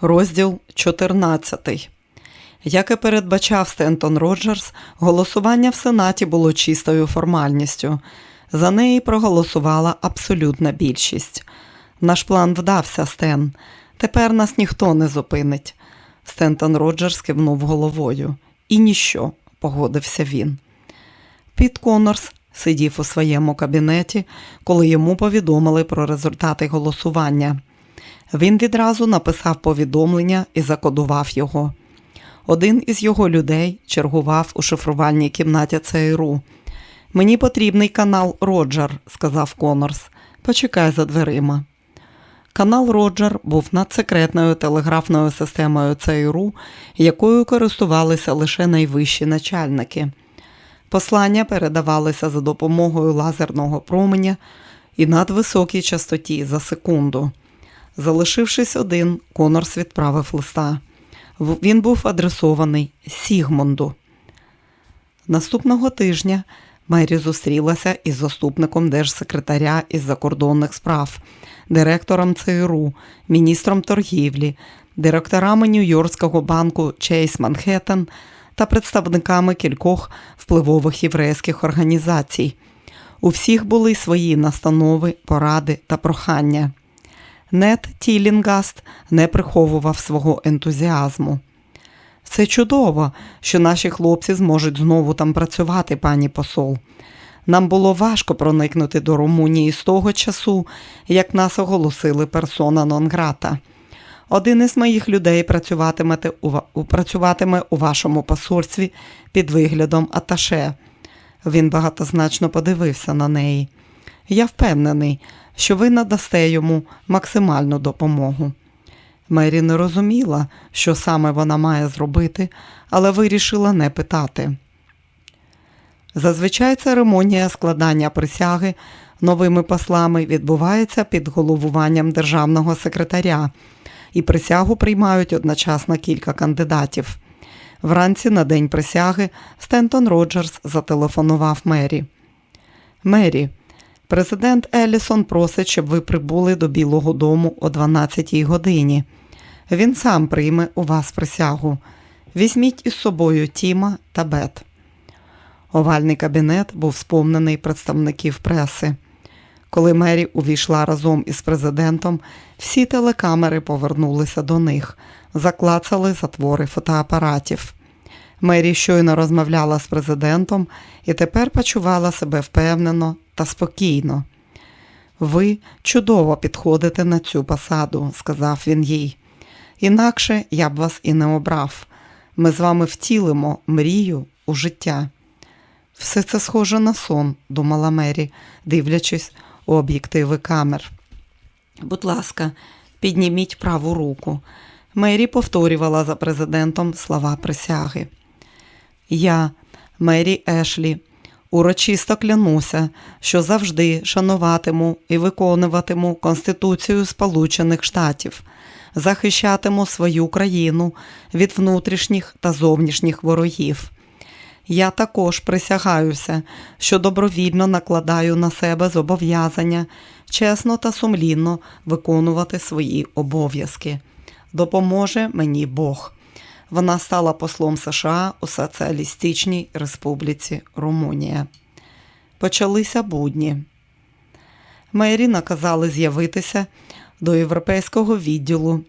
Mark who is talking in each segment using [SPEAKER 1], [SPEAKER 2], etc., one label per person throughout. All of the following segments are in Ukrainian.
[SPEAKER 1] Розділ 14. Як і передбачав Стентон Роджерс, голосування в Сенаті було чистою формальністю. За неї проголосувала абсолютна більшість. Наш план вдався, Стен. Тепер нас ніхто не зупинить. Стентон Роджерс кивнув головою. І ніщо, погодився він. Піт Коннорс сидів у своєму кабінеті, коли йому повідомили про результати голосування. Він відразу написав повідомлення і закодував його. Один із його людей чергував у шифрувальній кімнаті ЦРУ. Мені потрібний канал Роджер, сказав Конорс. Почекай за дверима. Канал Роджер був надсекретною телеграфною системою ЦРУ, якою користувалися лише найвищі начальники. Послання передавалися за допомогою лазерного променя і надвисокій частоті за секунду. Залишившись один, Конорс відправив листа. Він був адресований Сігмунду. Наступного тижня Мері зустрілася із заступником держсекретаря із закордонних справ, директором ЦРУ, міністром торгівлі, директорами Нью-Йоркського банку Чейз Манхеттен та представниками кількох впливових єврейських організацій. У всіх були свої настанови, поради та прохання. Нет Тілінгаст не приховував свого ентузіазму. Це чудово, що наші хлопці зможуть знову там працювати, пані посол. Нам було важко проникнути до Румунії з того часу, як нас оголосили персона нон-грата. Один із моїх людей працюватиме у, працюватиме у вашому посольстві під виглядом Аташе. Він багатозначно подивився на неї. Я впевнений, що ви надасте йому максимальну допомогу. Мері не розуміла, що саме вона має зробити, але вирішила не питати. Зазвичай церемонія складання присяги новими послами відбувається під головуванням державного секретаря, і присягу приймають одночасно кілька кандидатів. Вранці на день присяги Стентон Роджерс зателефонував Мері. Мері, Президент Елісон просить, щоб ви прибули до Білого Дому о 12-й годині. Він сам прийме у вас присягу. Візьміть із собою Тіма та Бет. Овальний кабінет був сповнений представників преси. Коли Мері увійшла разом із президентом, всі телекамери повернулися до них, заклацали затвори фотоапаратів. Мері щойно розмовляла з президентом і тепер почувала себе впевнено та спокійно. Ви чудово підходите на цю посаду, сказав він їй. Інакше я б вас і не обрав. Ми з вами втілимо мрію у життя. Все це схоже на сон, думала Мері, дивлячись у об'єктиви камер. Будь ласка, підніміть праву руку. Мері повторювала за президентом слова присяги. Я, Мері Ешлі, урочисто клянуся, що завжди шануватиму і виконуватиму Конституцію Сполучених Штатів, захищатиму свою країну від внутрішніх та зовнішніх ворогів. Я також присягаюся, що добровільно накладаю на себе зобов'язання чесно та сумлінно виконувати свої обов'язки. Допоможе мені Бог. Вона стала послом США у Соціалістичній Республіці Румунія. Почалися будні. Мері наказали з'явитися до Європейського відділу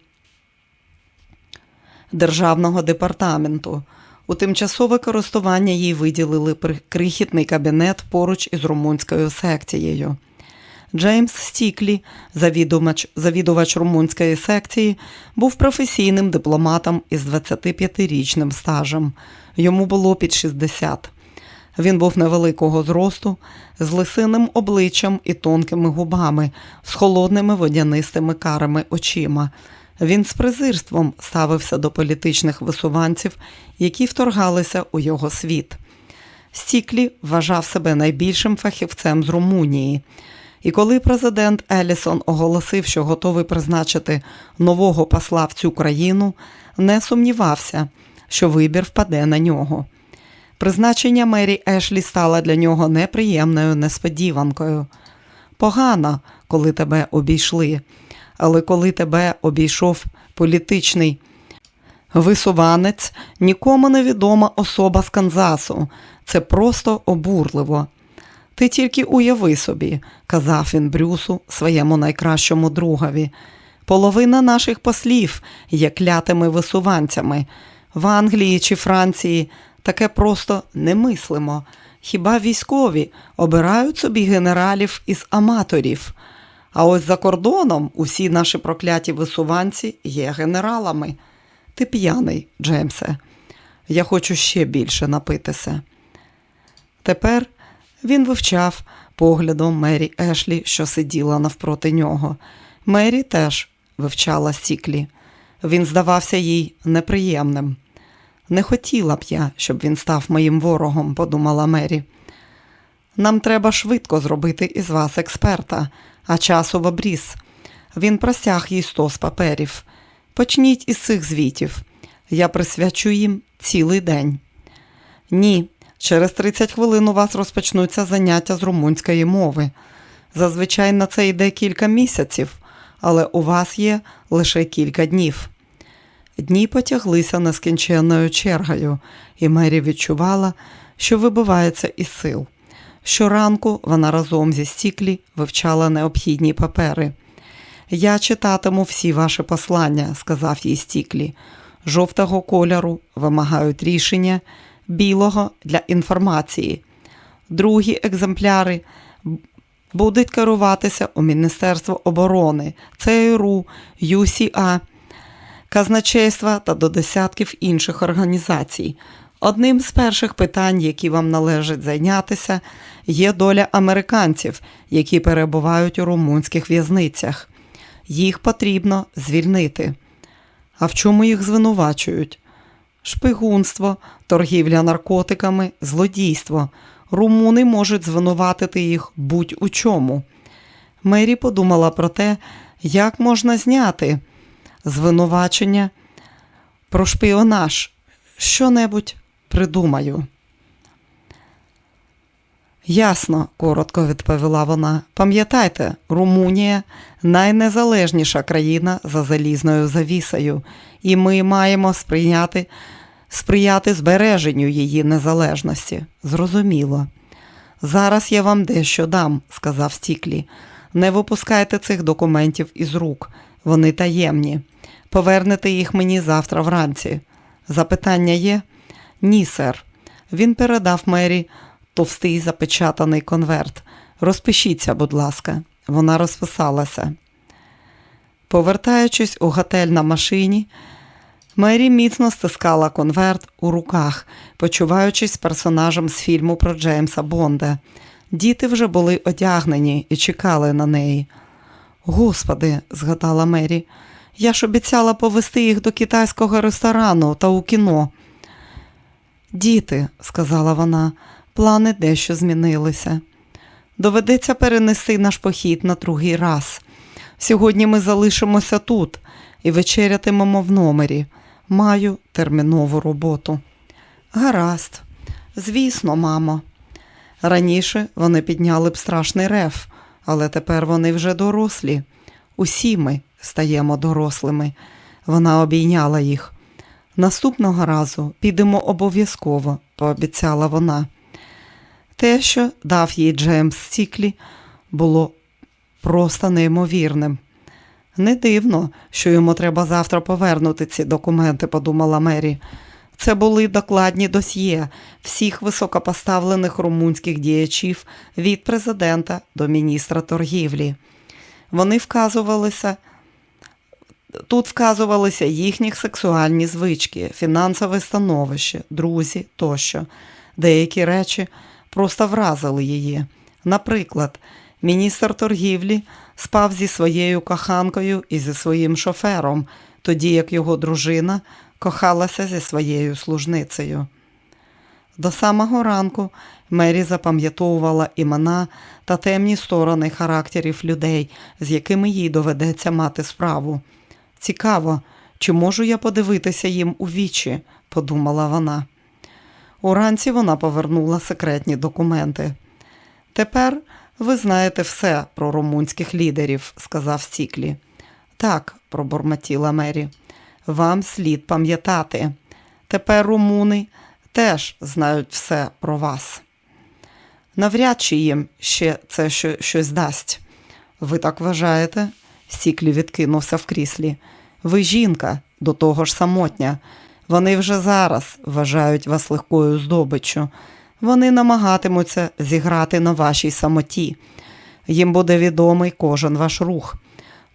[SPEAKER 1] Державного департаменту. У тимчасове користування їй виділили крихітний кабінет поруч із румунською секцією. Джеймс Стіклі, завідувач, завідувач румунської секції, був професійним дипломатом із 25-річним стажем. Йому було під 60. Він був невеликого зросту, з лисиним обличчям і тонкими губами, з холодними водянистими карими очима. Він з презирством ставився до політичних висуванців, які вторгалися у його світ. Стіклі вважав себе найбільшим фахівцем з Румунії. І коли президент Елісон оголосив, що готовий призначити нового посла в цю країну, не сумнівався, що вибір впаде на нього. Призначення Мері Ешлі стало для нього неприємною несподіванкою. Погано, коли тебе обійшли, але коли тебе обійшов політичний висуванець, нікому невідома особа з Канзасу. Це просто обурливо. Ти тільки уяви собі, казав він Брюсу, своєму найкращому другові. Половина наших послів є клятими висуванцями. В Англії чи Франції таке просто не мислимо. Хіба військові обирають собі генералів із аматорів? А ось за кордоном усі наші прокляті висуванці є генералами. Ти п'яний, Джеймсе. Я хочу ще більше напитися. Тепер він вивчав поглядом Мері Ешлі, що сиділа навпроти нього. Мері теж вивчала Сіклі. Він здавався їй неприємним. Не хотіла б я, щоб він став моїм ворогом, подумала Мері. Нам треба швидко зробити із вас експерта, а часу в обріз. Він простяг їй стос паперів. Почніть із цих звітів. Я присвячу їм цілий день. Ні, через 30 хвилин у вас розпочнуться заняття з румунської мови. Зазвичай на це йде кілька місяців, але у вас є лише кілька днів. Дні потяглися нескінченною чергою, і Мері відчувала, що вибивається із сил. Щоранку вона разом зі стіклі вивчала необхідні папери. Я читатиму всі ваші послання, сказав їй стіклі. Жовтого кольору вимагають рішення, білого для інформації. Другі екземпляри будуть керуватися у Міністерство оборони, ЦРУ, ЮСІА, казначейства та до десятків інших організацій. Одним з перших питань, які вам належить зайнятися, є доля американців, які перебувають у румунських в'язницях. Їх потрібно звільнити. А в чому їх звинувачують? Шпигунство, торгівля наркотиками, злодійство. Румуни можуть звинуватити їх будь-у чому. Мері подумала про те, як можна зняти звинувачення про шпіонаж. Що-небудь придумаю. Ясно, коротко відповіла вона. Пам'ятайте, Румунія найнезалежніша країна за залізною завісою, і ми маємо сприяти, сприяти збереженню її незалежності. Зрозуміло. Зараз я вам дещо дам, сказав Стіклі. Не випускайте цих документів із рук. Вони таємні. Повернете їх мені завтра вранці. Запитання є? Ні, сер. Він передав Мері товстий запечатаний конверт. Розпишіться, будь ласка, вона розписалася. Повертаючись у готель на машині, Мері міцно стискала конверт у руках, почуваючись персонажем з фільму про Джеймса Бонда. Діти вже були одягнені і чекали на неї. Господи, згадала Мері, я ж обіцяла повести їх до китайського ресторану та у кіно. Діти, сказала вона, плани дещо змінилися. Доведеться перенести наш похід на другий раз. Сьогодні ми залишимося тут і вечерятимемо в номері. Маю термінову роботу. Гаразд, звісно, мамо. Раніше вони підняли б страшний рев, але тепер вони вже дорослі. Усі ми стаємо дорослими. Вона обійняла їх. Наступного разу підемо обов'язково, пообіцяла вона. Те, що дав їй Джеймс Стіклі, було просто неймовірним. Не дивно, що йому треба завтра повернути ці документи, подумала Мері. Це були докладні досьє всіх високопоставлених румунських діячів від президента до міністра торгівлі. Вони вказувалися. Тут вказувалися їхні сексуальні звички, фінансове становище, друзі тощо. Деякі речі просто вразили її. Наприклад, міністр торгівлі спав зі своєю коханкою і зі своїм шофером, тоді як його дружина кохалася зі своєю служницею. До самого ранку Мері запам'ятовувала імена та темні сторони характерів людей, з якими їй доведеться мати справу. Цікаво, чи можу я подивитися їм у вічі, подумала вона. Уранці вона повернула секретні документи. Тепер ви знаєте все про румунських лідерів, сказав Стіклі. Так, пробормотіла Мері. Вам слід пам'ятати. Тепер румуни теж знають все про вас. Навряд чи їм ще це що, щось дасть. Ви так вважаєте? Сіклі відкинувся в кріслі. Ви жінка, до того ж самотня. Вони вже зараз вважають вас легкою здобиччю. Вони намагатимуться зіграти на вашій самоті. Їм буде відомий кожен ваш рух.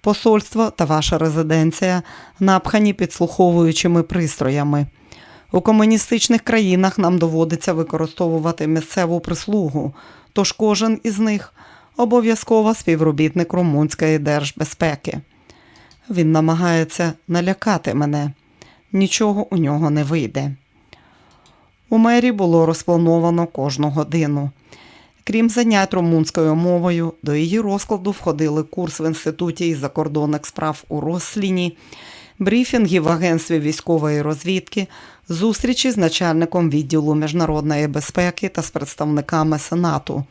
[SPEAKER 1] Посольство та ваша резиденція напхані підслуховуючими пристроями. У комуністичних країнах нам доводиться використовувати місцеву прислугу, тож кожен із них обов'язково співробітник Румунської держбезпеки. Він намагається налякати мене, нічого у нього не вийде. У мері було розплановано кожну годину. Крім занять румунською мовою, до її розкладу входили курс в інституті із закордонних справ у Росліні, брифінги в агентстві військової розвідки, зустрічі з начальником відділу міжнародної безпеки та з представниками Сенату.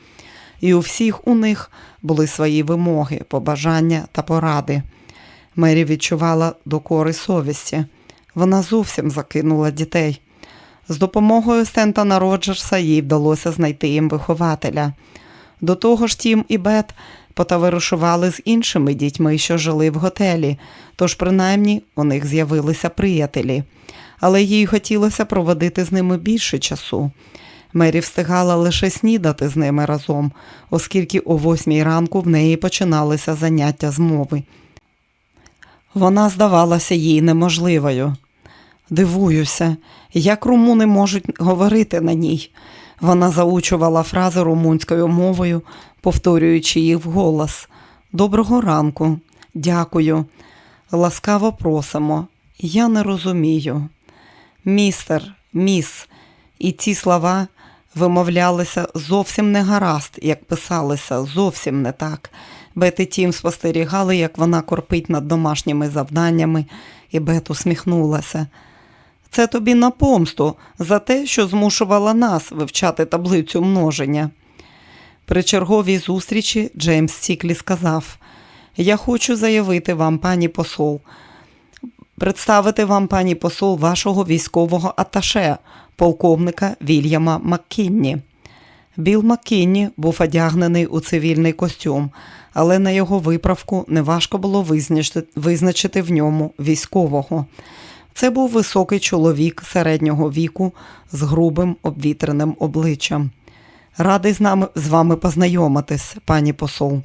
[SPEAKER 1] І у всіх у них були свої вимоги, побажання та поради. Мері відчувала докори совісті. Вона зовсім закинула дітей. З допомогою Стентона Роджерса їй вдалося знайти їм вихователя. До того ж, Тім і Бет потоваришували з іншими дітьми, що жили в готелі, тож принаймні у них з'явилися приятелі. Але їй хотілося проводити з ними більше часу. Мері встигала лише снідати з ними разом, оскільки о восьмій ранку в неї починалися заняття з мови. Вона здавалася їй неможливою. Дивуюся, як румуни можуть говорити на ній. Вона заучувала фрази румунською мовою, повторюючи їх вголос. Доброго ранку, дякую. Ласкаво просимо. Я не розумію. Містер, міс, і ці слова вимовлялися зовсім не гаразд, як писалися, зовсім не так. Бет і Тім спостерігали, як вона корпить над домашніми завданнями, і Бет усміхнулася. Це тобі на помсту за те, що змушувала нас вивчати таблицю множення. При черговій зустрічі Джеймс Сіклі сказав: Я хочу заявити вам, пані посол, представити вам, пані посол, вашого військового аташе, полковника Вільяма Маккінні. Біл Маккінні був одягнений у цивільний костюм, але на його виправку неважко було визначити, в ньому військового. Це був високий чоловік середнього віку з грубим обвітреним обличчям. Радий з нами з вами познайомитись, пані посол.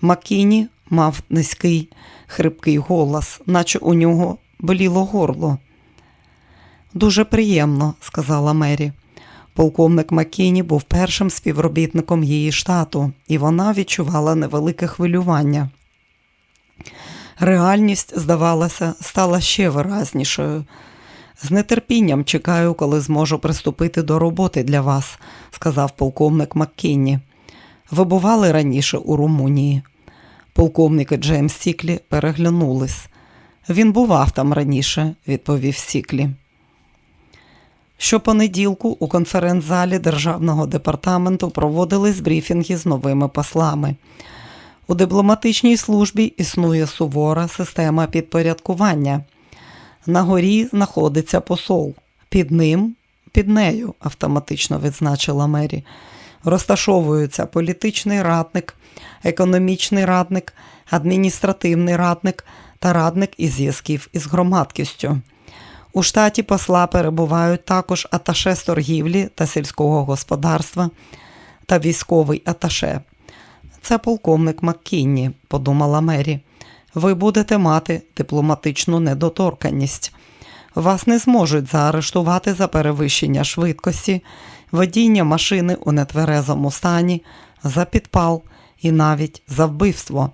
[SPEAKER 1] Маккіні мав низький, хрипкий голос, наче у нього боліло горло. Дуже приємно, сказала Мері. Полковник Маккіні був першим співробітником її штату, і вона відчувала невелике хвилювання. Реальність, здавалося, стала ще виразнішою. З нетерпінням чекаю, коли зможу приступити до роботи для вас, сказав полковник Маккінні. Ви бували раніше у Румунії. Полковник і Джеймс Сіклі переглянулись. Він бував там раніше, відповів Сіклі. Щопонеділку у конференц-залі Державного департаменту проводились брифінги з новими послами. У дипломатичній службі існує сувора система підпорядкування. На горі знаходиться посол. Під ним, під нею, автоматично відзначила Мері. Розташовуються політичний радник, економічний радник, адміністративний радник та радник із зв'язків із громадкістю. У штаті посла перебувають також аташе з торгівлі та сільського господарства та військовий аташе. Це полковник Маккінні, подумала Мері. Ви будете мати дипломатичну недоторканність. Вас не зможуть заарештувати за перевищення швидкості, водіння машини у нетверезому стані, за підпал і навіть за вбивство.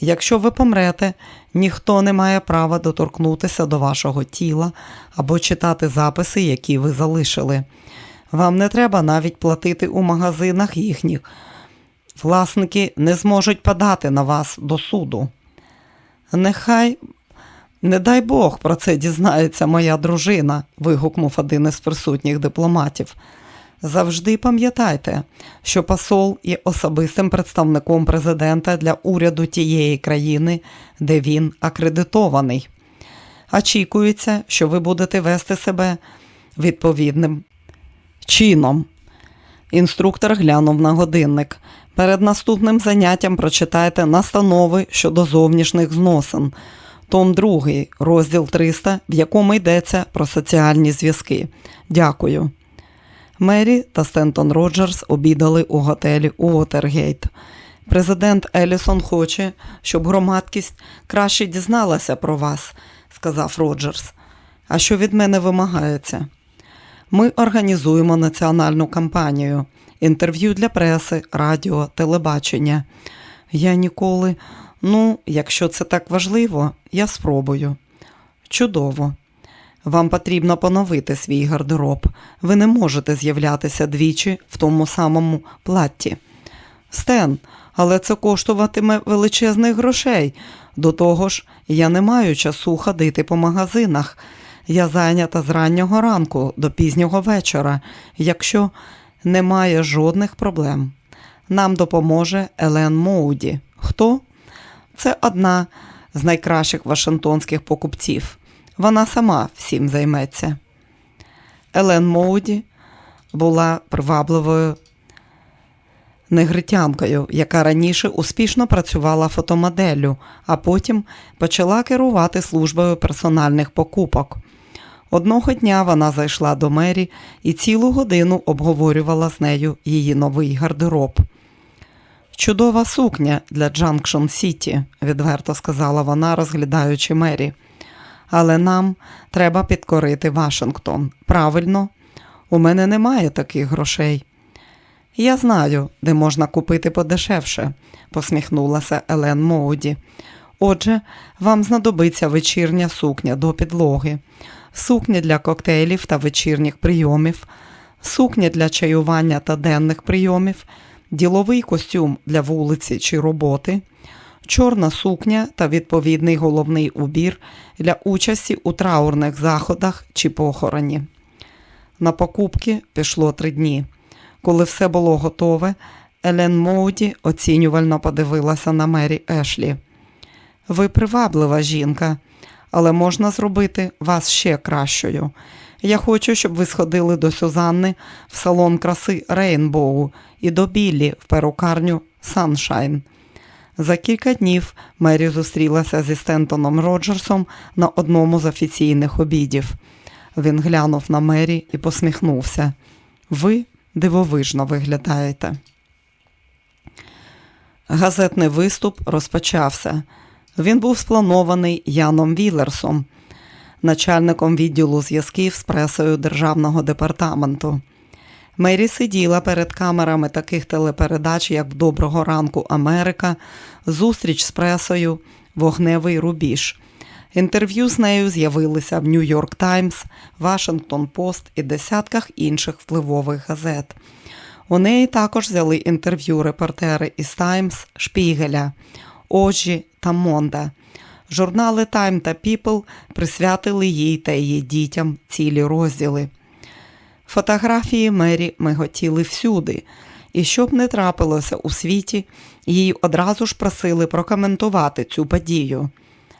[SPEAKER 1] Якщо ви помрете, ніхто не має права доторкнутися до вашого тіла або читати записи, які ви залишили. Вам не треба навіть платити у магазинах їхніх. Власники не зможуть подати на вас до суду. Нехай, не дай Бог, про це дізнається моя дружина, вигукнув один із присутніх дипломатів. Завжди пам'ятайте, що посол є особистим представником президента для уряду тієї країни, де він акредитований. Очікується, що ви будете вести себе відповідним чином. Інструктор глянув на годинник. Перед наступним заняттям прочитайте настанови щодо зовнішніх зносин. Том 2, розділ 300, в якому йдеться про соціальні зв'язки. Дякую. Мері та Стентон Роджерс обідали у готелі Уотергейт. Президент Елісон хоче, щоб громадськість краще дізналася про вас, сказав Роджерс. А що від мене вимагається? Ми організуємо національну кампанію, інтерв'ю для преси, радіо, телебачення. Я ніколи, ну, якщо це так важливо, я спробую. Чудово. Вам потрібно поновити свій гардероб. Ви не можете з'являтися двічі в тому самому платті. Стен, але це коштуватиме величезних грошей. До того ж, я не маю часу ходити по магазинах. Я зайнята з раннього ранку до пізнього вечора, якщо немає жодних проблем. Нам допоможе Елен Моуді. Хто? Це одна з найкращих вашингтонських покупців. Вона сама всім займеться. Елен Моуді була привабливою негритянкою, яка раніше успішно працювала фотомоделлю, а потім почала керувати службою персональних покупок. Одного дня вона зайшла до Мері і цілу годину обговорювала з нею її новий гардероб. Чудова сукня для Джанкшн Сіті, відверто сказала вона, розглядаючи Мері. Але нам треба підкорити Вашингтон. Правильно, у мене немає таких грошей. Я знаю, де можна купити подешевше, посміхнулася Елен Моуді. Отже, вам знадобиться вечірня сукня до підлоги, сукня для коктейлів та вечірніх прийомів, сукня для чаювання та денних прийомів, діловий костюм для вулиці чи роботи, чорна сукня та відповідний головний убір для участі у траурних заходах чи похороні. На покупки пішло три дні. Коли все було готове, Елен Моуді оцінювально подивилася на Мері Ешлі. Ви приваблива жінка, але можна зробити вас ще кращою. Я хочу, щоб ви сходили до Сюзанни в салон краси Рейнбоу і до Біллі в перукарню Саншайн. За кілька днів Мері зустрілася зі Стентоном Роджерсом на одному з офіційних обідів. Він глянув на Мері і посміхнувся. Ви дивовижно виглядаєте. Газетний виступ розпочався. Він був спланований Яном Вілерсом, начальником відділу зв'язків з пресою Державного департаменту. Мері сиділа перед камерами таких телепередач, як Доброго ранку Америка, Зустріч з пресою, Вогневий рубіж. Інтерв'ю з нею з'явилися в Нью-Йорк Таймс, Вашингтон Пост і десятках інших впливових газет. У неї також взяли інтерв'ю репортери із Таймс, Шпігеля, Ожі та Монда. Журнали Time та People присвятили їй та її дітям цілі розділи. Фотографії Мері миготіли всюди, і щоб не трапилося у світі, її одразу ж просили прокоментувати цю подію.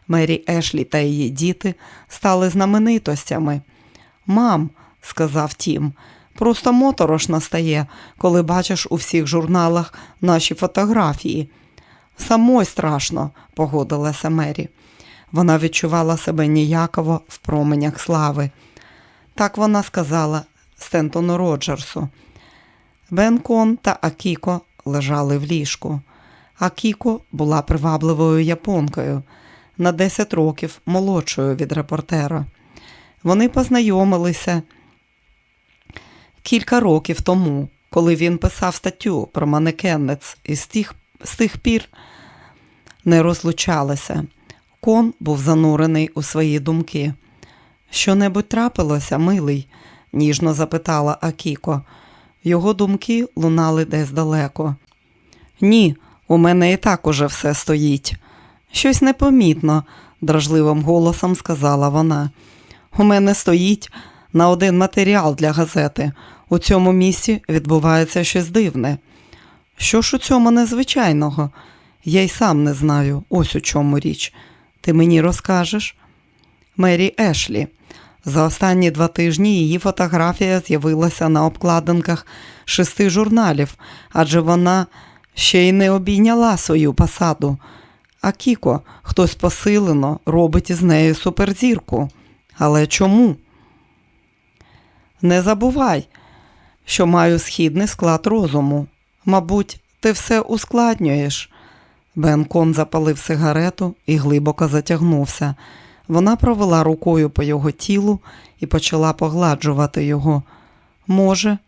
[SPEAKER 1] Мері Ешлі та її діти стали знаменитостями. Мам, сказав Тім, просто моторошно стає, коли бачиш у всіх журналах наші фотографії. Самой страшно, погодилася Мері. Вона відчувала себе ніяково в променях слави. Так вона сказала Стентону Роджерсу. Бен Кон та Акіко лежали в ліжку. Акіко була привабливою японкою на 10 років молодшою від репортера. Вони познайомилися кілька років тому, коли він писав статтю про манекенниць, і з тих, з тих пір не розлучалися. Кон був занурений у свої думки. Що-небудь трапилося, милий? ніжно запитала Акіко. Його думки лунали десь далеко. Ні, у мене і так уже все стоїть. Щось непомітно, дражливим голосом сказала вона. У мене стоїть на один матеріал для газети. У цьому місці відбувається щось дивне. Що ж у цьому незвичайного? Я й сам не знаю, ось у чому річ. Ти мені розкажеш? Мері Ешлі. За останні два тижні її фотографія з'явилася на обкладинках шести журналів, адже вона ще й не обійняла свою посаду. А Кіко, хтось посилено робить із нею суперзірку. Але чому? Не забувай, що маю східний склад розуму. Мабуть, ти все ускладнюєш. Бенкон запалив сигарету і глибоко затягнувся. Вона провела рукою по його тілу і почала погладжувати його. Може,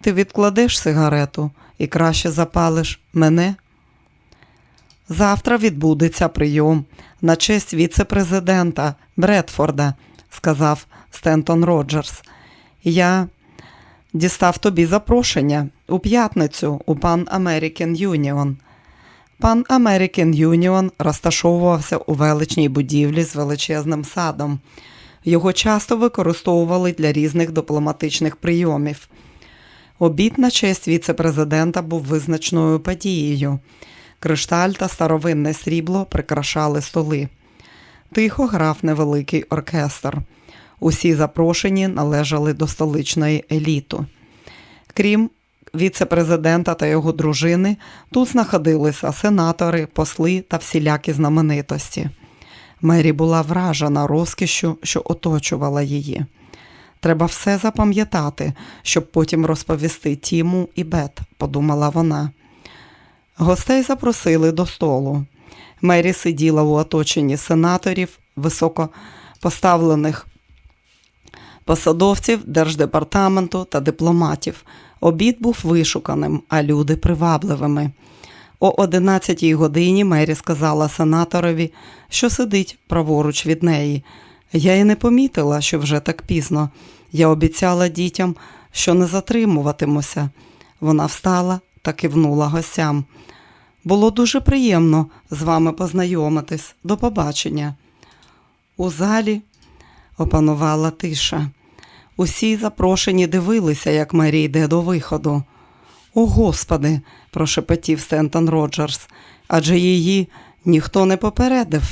[SPEAKER 1] ти відкладеш сигарету і краще запалиш мене? Завтра відбудеться прийом на честь віце-президента Бредфорда, сказав Стентон Роджерс. Я дістав тобі запрошення у п'ятницю у Pan American Union. Пан American Union розташовувався у величній будівлі з величезним садом. Його часто використовували для різних дипломатичних прийомів. Обід на честь віце-президента був визначною подією. Кришталь та старовинне срібло прикрашали столи. Тихо грав невеликий оркестр. Усі запрошені належали до столичної еліту. Крім віце-президента та його дружини, тут знаходилися сенатори, посли та всілякі знаменитості. Мері була вражена розкішю, що оточувала її. Треба все запам'ятати, щоб потім розповісти Тіму і Бет, подумала вона. Гостей запросили до столу. Мері сиділа у оточенні сенаторів, високопоставлених посадовців держдепартаменту та дипломатів. Обід був вишуканим, а люди привабливими. О 11 годині Мері сказала сенаторові, що сидить праворуч від неї. Я й не помітила, що вже так пізно. Я обіцяла дітям, що не затримуватимуся. Вона встала та кивнула гостям. Було дуже приємно з вами познайомитись. До побачення. У залі опанувала тиша. Усі запрошені дивилися, як Мері йде до виходу. О, Господи, прошепотів Стентон Роджерс, адже її ніхто не попередив.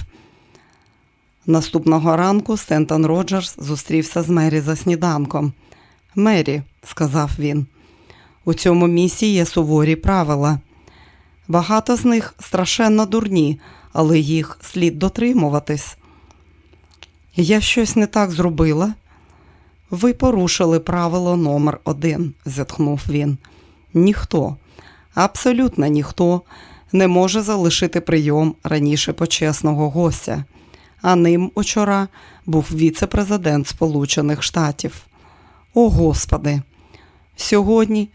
[SPEAKER 1] Наступного ранку Стентон Роджерс зустрівся з Мері за сніданком. Мері, сказав він, у цьому місці є суворі правила. Багато з них страшенно дурні, але їх слід дотримуватись. Я щось не так зробила. Ви порушили правило номер один, зітхнув він. Ніхто, абсолютно ніхто не може залишити прийом раніше почесного гостя, а ним учора був віце-президент Сполучених Штатів. О Господи! Сьогодні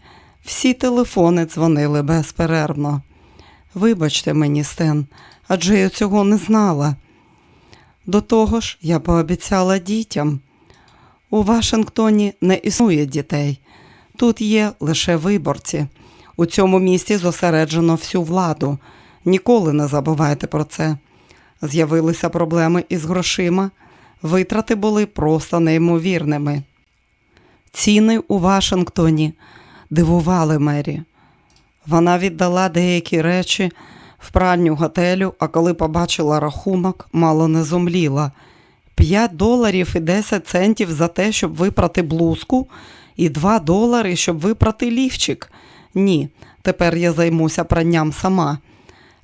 [SPEAKER 1] всі телефони дзвонили безперервно. Вибачте мені, Стен, адже я цього не знала. До того ж, я пообіцяла дітям. У Вашингтоні не існує дітей. Тут є лише виборці. У цьому місті зосереджено всю владу. Ніколи не забувайте про це. З'явилися проблеми із грошима. Витрати були просто неймовірними. Ціни у Вашингтоні дивували Мері. Вона віддала деякі речі в пральню готелю, а коли побачила рахунок, мало не зумліла. 5 доларів і 10 центів за те, щоб випрати блузку, і 2 долари, щоб випрати лівчик. Ні, тепер я займуся пранням сама.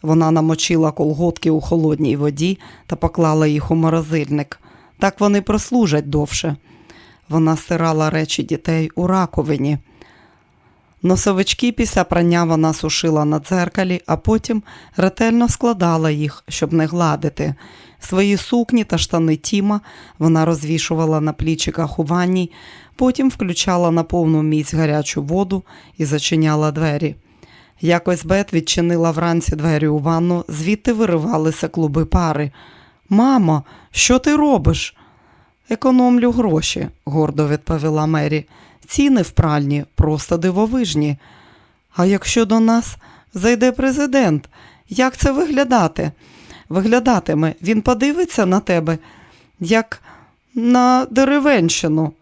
[SPEAKER 1] Вона намочила колготки у холодній воді та поклала їх у морозильник. Так вони прослужать довше. Вона стирала речі дітей у раковині. Носовички після прання вона сушила на дзеркалі, а потім ретельно складала їх, щоб не гладити. Свої сукні та штани Тіма вона розвішувала на плічиках у ванні, потім включала на повну міць гарячу воду і зачиняла двері. Якось Бет відчинила вранці двері у ванну, звідти виривалися клуби пари. Мамо, що ти робиш? Економлю гроші, гордо відповіла Мері. Ціни в пральні просто дивовижні. А якщо до нас зайде президент, як це виглядати? Виглядатиме, він подивиться на тебе, як на деревенщину.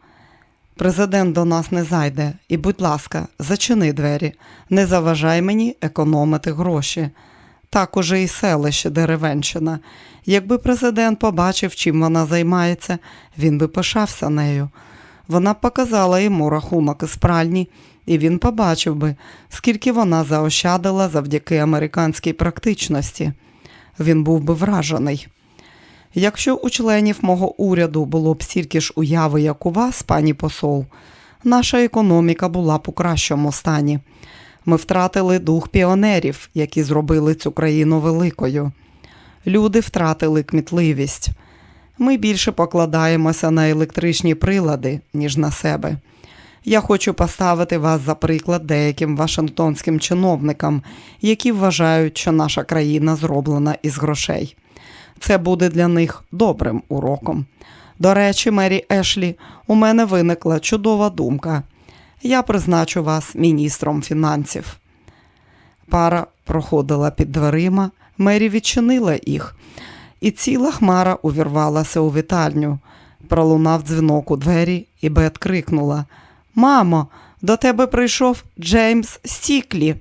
[SPEAKER 1] Президент до нас не зайде, і, будь ласка, зачини двері, не заважай мені економити гроші. Так уже і селище Деревенщина. Якби президент побачив, чим вона займається, він би пишався нею. Вона показала йому рахунок із пральні, і він побачив би, скільки вона заощадила завдяки американській практичності. Він був би вражений. Якщо у членів мого уряду було б стільки ж уяви, як у вас, пані посол, наша економіка була б у кращому стані. Ми втратили дух піонерів, які зробили цю країну великою. Люди втратили кмітливість. Ми більше покладаємося на електричні прилади, ніж на себе. Я хочу поставити вас за приклад деяким вашингтонським чиновникам, які вважають, що наша країна зроблена із грошей. Це буде для них добрим уроком. До речі, Мері Ешлі, у мене виникла чудова думка. Я призначу вас міністром фінансів. Пара проходила під дверима, Мері відчинила їх, і ціла хмара увірвалася у вітальню. Пролунав дзвінок у двері, і Бет крикнула: Мамо, до тебе прийшов Джеймс Стіклі.